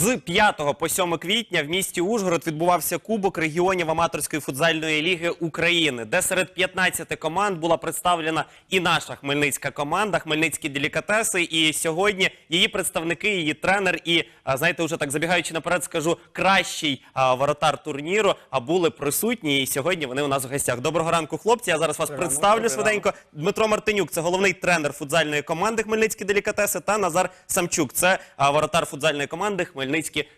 З 5 по 7 квітня в місті Ужгород відбувався Кубок регіонів аматорської футзальної ліги України, де серед 15 команд була представлена і наша хмельницька команда, хмельницькі делікатеси. І сьогодні її представники, її тренер і знаєте, вже так забігаючи наперед, скажу кращий воротар турніру. А були присутні. І сьогодні вони у нас в гостях. Доброго ранку, хлопці. Я зараз вас ранок, представлю добрий швиденько. Дмитро Мартинюк, це головний тренер футзальної команди Хмельницькі делікатеси, та Назар Самчук, це воротар футзальної команди Хмельницькі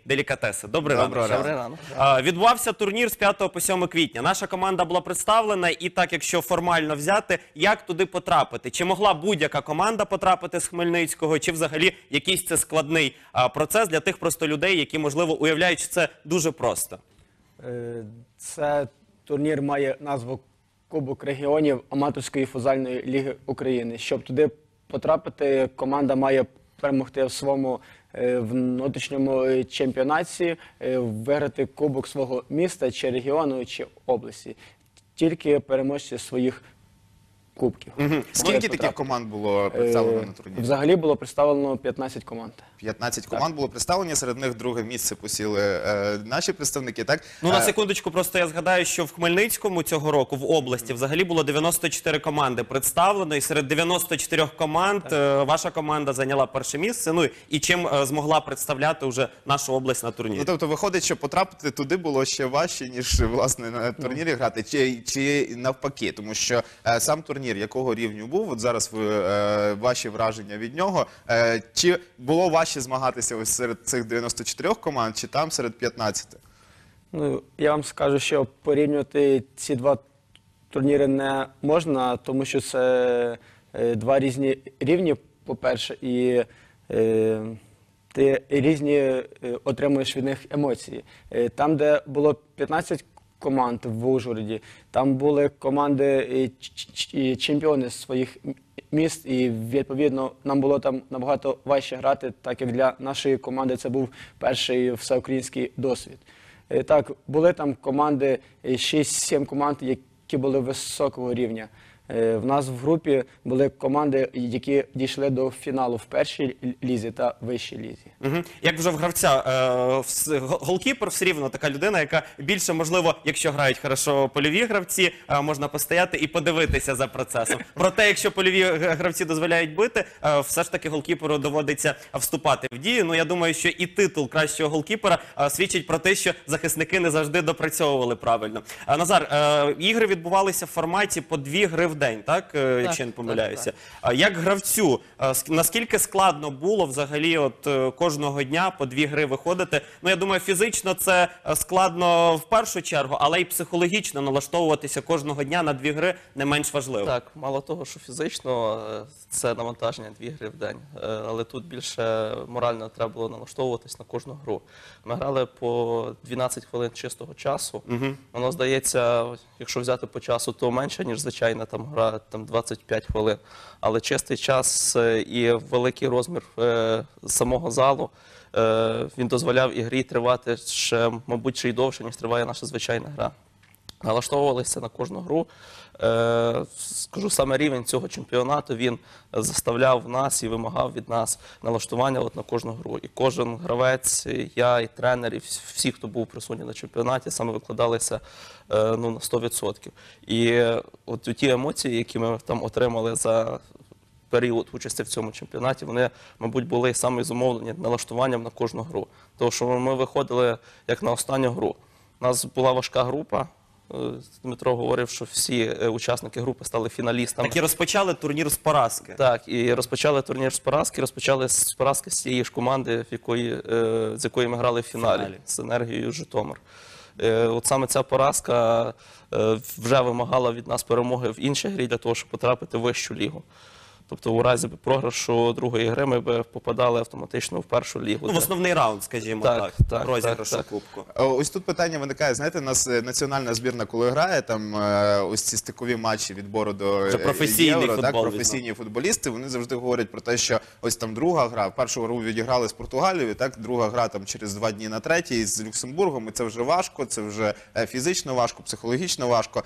делікатеси. Добрий ранок. Добрий А, Відбувався турнір з 5 по 7 квітня. Наша команда була представлена, і так, якщо формально взяти, як туди потрапити? Чи могла будь-яка команда потрапити з Хмельницького, чи взагалі якийсь це складний а, процес для тих просто людей, які можливо уявляють, що це дуже просто? Е, Це турнір має назву Кубок регіонів аматорської футзальної ліги України. Щоб туди потрапити, команда має перемогти в своєму е, внутрішньому е, чемпіонаті, е, виграти кубок свого міста чи регіону чи області. Тільки переможці своїх кубків. Скільки Можуть таких потрапити. команд було представлено Е, на турнірі? Взагалі було представлено 15 команд. 15 команд було представлені, серед них друге місце посіли е, наші представники, так? Ну на Е, секундочку, просто я згадаю, що в Хмельницькому цього року в області взагалі було 94 команди представлено, і серед 94 команд е, ваша команда зайняла перше місце. Ну і чим е, змогла представляти вже нашу область на турнірі. Ну, тобто виходить, що потрапити туди було ще важче, ніж власне на турнірі грати, чи, чи навпаки, тому що е, сам турнір якого рівню був, от зараз ви, е, ваші враження від нього. Е, чи було важче змагатися ось серед цих 94 команд, чи там серед 15? Ну, я вам скажу, що порівнювати ці два турніри не можна, тому що це е, два різні рівні, по-перше, і е, ти різні е, отримуєш від них емоції. Е, там, де було 15 команд в Ужгороді, там були команди е, і чемпіони своїх міст, і відповідно нам було там набагато важче грати, так як для нашої команди це був перший всеукраїнський досвід. Е, Так, були там команди, е, 6-7 команд, які були високого рівня. Е, В нас в групі були команди, які дійшли до фіналу в першій лізі та вищій лізі. Угу. Як вже в гравця е, голкіпер все рівно така людина, яка більше можливо, якщо грають хорошо польові гравці, е, можна постояти і подивитися за процесом. Проте, якщо польові гравці дозволяють бити, е, все ж таки голкіперу доводиться вступати в дію. Ну я думаю, що і титул кращого голкіпера свідчить про те, що захисники не завжди допрацьовували правильно. Назар, ігри відбувалися в форматі по дві гри в день, так е, якщо я не так, помиляюся. А як гравцю, е, ск- наскільки складно було взагалі от е, кожного дня по дві гри виходити? Ну я думаю, фізично це е, складно в першу чергу, але й психологічно налаштовуватися кожного дня на дві гри не менш важливо. Так, мало того, що фізично е, це навантаження дві гри в день, е, але тут більше морально треба було налаштовуватись на кожну гру. Ми грали по 12 хвилин чистого часу. Воно здається, якщо взяти по часу, то менше, ніж звичайна там гра, там 25 хвилин. Але чистий час е, і великий розмір е, самого залу. е, Він дозволяв ігрі тривати ще, мабуть, ще й довше, ніж триває наша звичайна гра. Налаштовувалися на кожну гру. Е, скажу саме рівень цього чемпіонату. Він заставляв нас і вимагав від нас налаштування от на кожну гру. І кожен гравець, я, і тренер, і всі, хто був присутній на чемпіонаті, саме викладалися е, ну, на 100%. І е, от ті емоції, які ми там отримали за період участі в цьому чемпіонаті, вони, мабуть, були саме зумовлені налаштуванням на кожну гру. Тому що ми виходили як на останню гру. У нас була важка група. Е, Дмитро говорив, що всі е, учасники групи стали фіналістами. Так і розпочали турнір з поразки. Так, і розпочали турнір з поразки. Розпочали з поразки з тієї ж команди, в якої, е, з якої ми грали в фіналі, Фіналі. з енергією Житомир. От саме ця поразка вже вимагала від нас перемоги в іншій грі для того, щоб потрапити в вищу лігу. Тобто, у разі програшу другої гри ми б попадали автоматично в першу лігу. Ну, в основний раунд, скажімо Так, так, так, розіграшу так, так. кубку. Е, Ось тут питання виникає. Знаєте, у нас е, національна збірна, коли грає, там е, ось ці стикові матчі відбору до Вже е, професійний євро, так, футбол, професійні футболісти. Вони завжди говорять про те, що ось там друга гра. Першу гру відіграли з Португалією, так друга гра там через два дні на третій з Люксембургом. І це вже важко, це вже фізично важко, психологічно важко.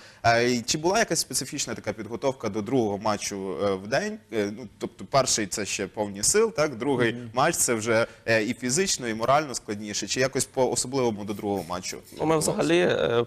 Чи була якась специфічна така підготовка до другого матчу в день е, ну тобто, перший це ще повні сил, так другий матч це вже е, і фізично, і морально складніше. Чи якось по особливому до другого матчу? Ну, ми взагалі е,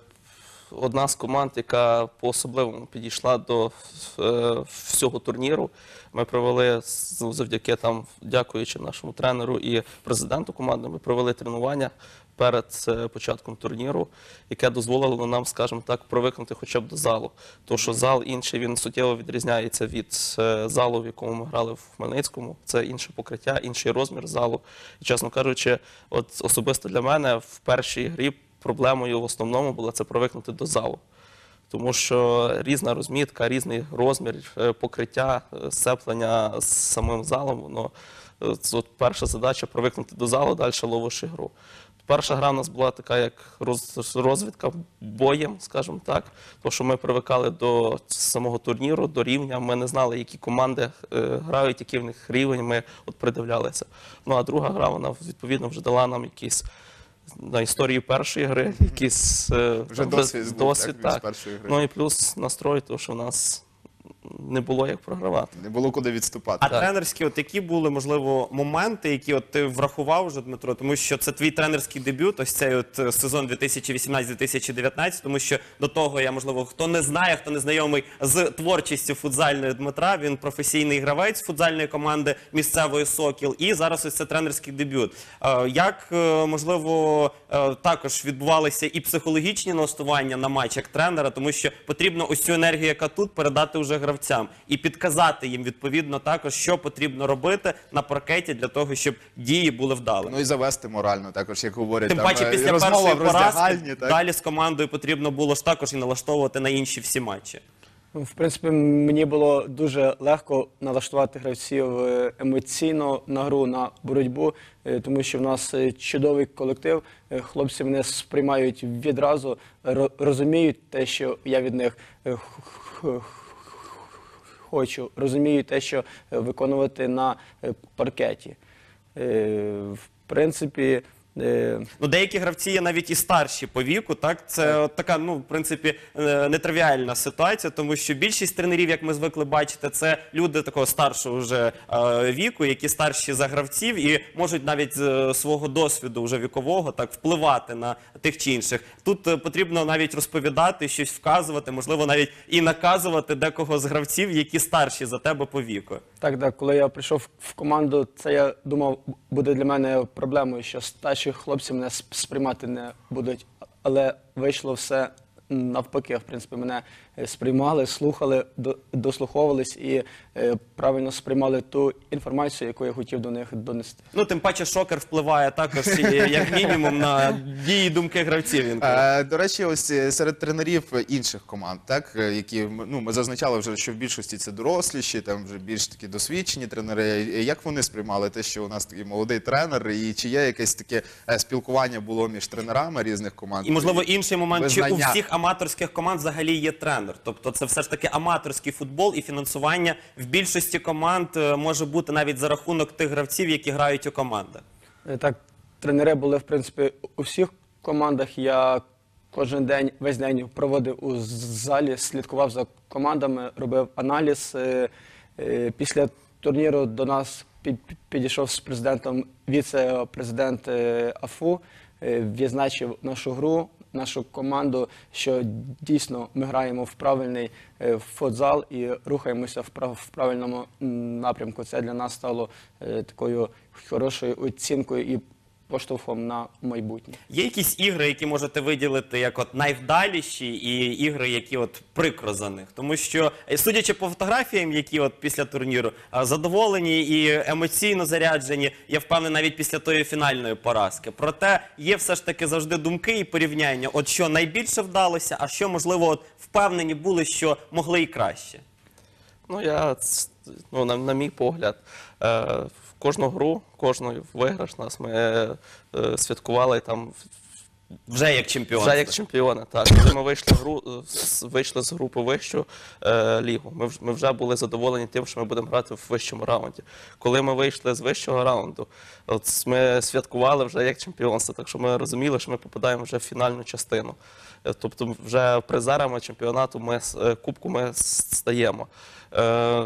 одна з команд, яка по особливому підійшла до е, всього турніру. Ми провели завдяки там, дякуючи нашому тренеру і президенту команди, ми провели тренування перед е, початком турніру, яке дозволило нам, скажімо так, привикнути хоча б до залу. Тому що зал інший він суттєво відрізняється від е, залу, в якому ми грали в Хмельницькому. Це інше покриття, інший розмір залу. І чесно кажучи, от особисто для мене в першій грі проблемою в основному була це привикнути до залу. Тому що різна розмітка, різний розмір е, покриття, е, сцеплення з самим залом. Воно е, от перша задача привикнути до залу, далі ловиш ігру. Перша гра в нас була така, як розвідка боєм, скажімо так. Тому що ми привикали до самого турніру, до рівня. Ми не знали, які команди грають, який в них рівень. Ми от придивлялися. Ну а друга гра, вона відповідно вже дала нам якісь на історію першої гри, якийсь е, Вже досвід був, досвід так, від так. першої гри. Ну і плюс настрой, тому що в нас не було як програвати. Не було куди відступати. А тренерські, от які були можливо моменти, які от ти врахував вже, Дмитро, тому що це твій тренерський дебют, ось цей от е, сезон 2018-2019, тому що до того я можливо хто не знає, хто не знайомий з творчістю футзальної Дмитра. Він професійний гравець футзальної команди місцевої Сокіл. І зараз ось це тренерський дебют. Е, Як е, можливо також відбувалися і психологічні налаштування на матч як тренера, тому що потрібно ось цю енергію, яка тут, передати вже гравцям і підказати їм відповідно також, що потрібно робити на паркеті для того, щоб дії були вдалими. Ну і завести морально, також як говорять. Тим там, паче е, після першої поразки так? далі з командою потрібно було ж також і налаштовувати на інші всі матчі. Ну, В принципі, мені було дуже легко налаштувати гравців е, емоційно на гру, на боротьбу, е, тому що в нас чудовий колектив. Хлопці мене сприймають відразу, розуміють те, що я від них хочу, розумію те, що е, виконувати на е, паркеті. Е, В принципі, Ну, деякі гравці є навіть і старші по віку. Так, це от така, ну, в принципі, е, нетривіальна ситуація, тому що більшість тренерів, як ми звикли бачити, це люди такого старшого вже е, віку, які старші за гравців і можуть навіть з е, свого досвіду вже вікового так впливати на тих чи інших. Тут е, потрібно навіть розповідати, щось вказувати, можливо, навіть і наказувати декого з гравців, які старші за тебе по віку. Так, так, коли я прийшов в команду, це я думав, буде для мене проблемою, що старші хлопці мене сп- сприймати не будуть. Але вийшло все навпаки. В принципі, мене сприймали, слухали, дослуховувались і е, правильно сприймали ту інформацію, яку я хотів до них донести. Ну, тим паче, шокер впливає також як мінімум на дії думки гравців. Він. Е, До речі, ось е, серед тренерів інших команд, так е, які ну ми зазначали вже, що в більшості це доросліші, там вже більш такі досвідчені тренери. Е, Як вони сприймали те, що у нас такий молодий тренер, і чи є якесь таке е, спілкування було між тренерами різних команд? І можливо інший момент, чи у всіх аматорських команд взагалі є тренер. Тобто це все ж таки аматорський футбол і фінансування в більшості команд е, може бути навіть за рахунок тих гравців, які грають у командах. Е, Так, тренери були в принципі у всіх командах. Я кожен день, весь день проводив у залі, слідкував за командами, робив аналіз. Е, Після турніру до нас під- підійшов з президентом віце-президент АФУ, відзначив нашу гру. Нашу команду, що дійсно ми граємо в правильний е, футзал і рухаємося в прав- правильному напрямку. Це для нас стало е, такою хорошою оцінкою і поштовхом на майбутнє. Є якісь ігри, які можете виділити як от найвдаліші, і ігри, які от прикро за них. Тому що, е, судячи по фотографіям, які от після турніру е, задоволені і емоційно заряджені, я впевнений навіть після тої фінальної поразки. Проте є все ж таки завжди думки і порівняння. От що найбільше вдалося, а що можливо от впевнені були, що могли і краще. Ну, я, ну, на, на мій погляд, е, в кожну гру, кожну виграш нас ми е, святкували там Вже як чемпіон. вже як чемпіони. Так, коли ми вийшли, гру, е, вийшли з групи вищу е, лігу, ми, ми вже були задоволені тим, що ми будемо грати в вищому раунді. Коли ми вийшли з вищого раунду, от ми святкували вже як чемпіонство, так що ми розуміли, що ми попадаємо вже в фінальну частину. Е, Тобто, вже призерами чемпіонату ми е, кубку ми стаємо. Е,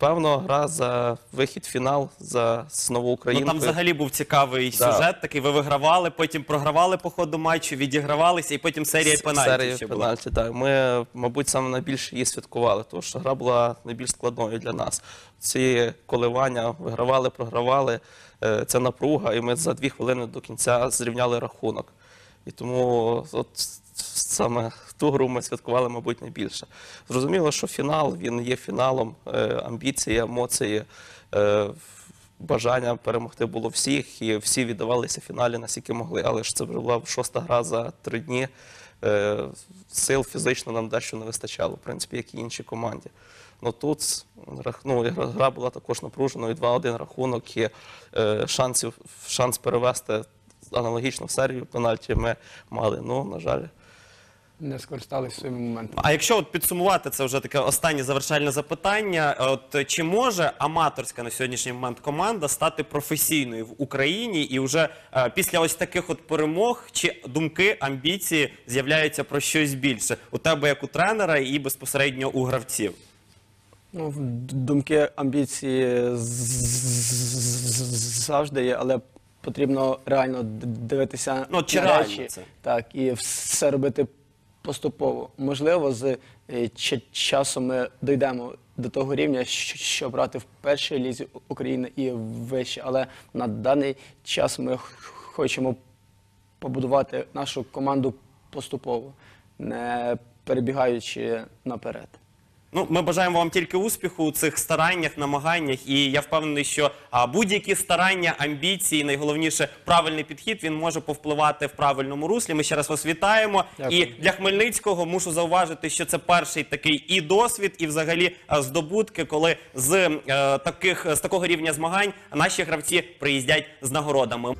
Певно, гра за вихід в фінал за з Ну новоукраїнкою. там взагалі був цікавий Да. сюжет. Такий ви вигравали, потім програвали по ходу матчу, відігравалися, і потім серія пенальтів серія ще була. так. Ми, мабуть, саме найбільше її святкували, тому що гра була найбільш складною для нас. Ці коливання вигравали, програвали, це напруга, і ми за дві хвилини до кінця зрівняли рахунок. І тому от саме ту гру ми святкували, мабуть, найбільше. Зрозуміло, що фінал він є фіналом, е, амбіції, емоції. е, Бажання перемогти було всіх, і всі віддавалися в фіналі наскільки могли. Але ж це була шоста гра за три дні. Е, Сил фізично нам дещо не вистачало, в принципі, як і іншій команді. Ну тут ну, гра- була також напруженою, 2-1 рахунок, і шансів, шанс перевести аналогічно в серію пенальті ми мали. Ну, на жаль, Не скористалися своїм моментом. А якщо от підсумувати це вже таке останнє завершальне запитання, от чи може аматорська на сьогоднішній момент команда стати професійною в Україні і вже е, після ось таких от перемог, чи думки, амбіції з'являються про щось більше у тебе як у тренера і безпосередньо у гравців? Ну, думки, амбіції завжди є, але потрібно реально дивитися Ну, чи на реально речі. це? Так, і все робити поступово. Можливо, з е, часом ми дійдемо до того рівня, що брати в першій лізі України і вище. Але на даний час ми хочемо побудувати нашу команду поступово, не перебігаючи наперед. Ну, ми бажаємо вам тільки успіху у цих стараннях, намаганнях, і я впевнений, що а, будь-які старання, амбіції, найголовніше правильний підхід, він може повпливати в правильному руслі. Ми ще раз вас вітаємо. Дякую. І для Хмельницького мушу зауважити, що це перший такий і досвід, і взагалі а, здобутки, коли з е, таких з такого рівня змагань наші гравці приїздять з нагородами.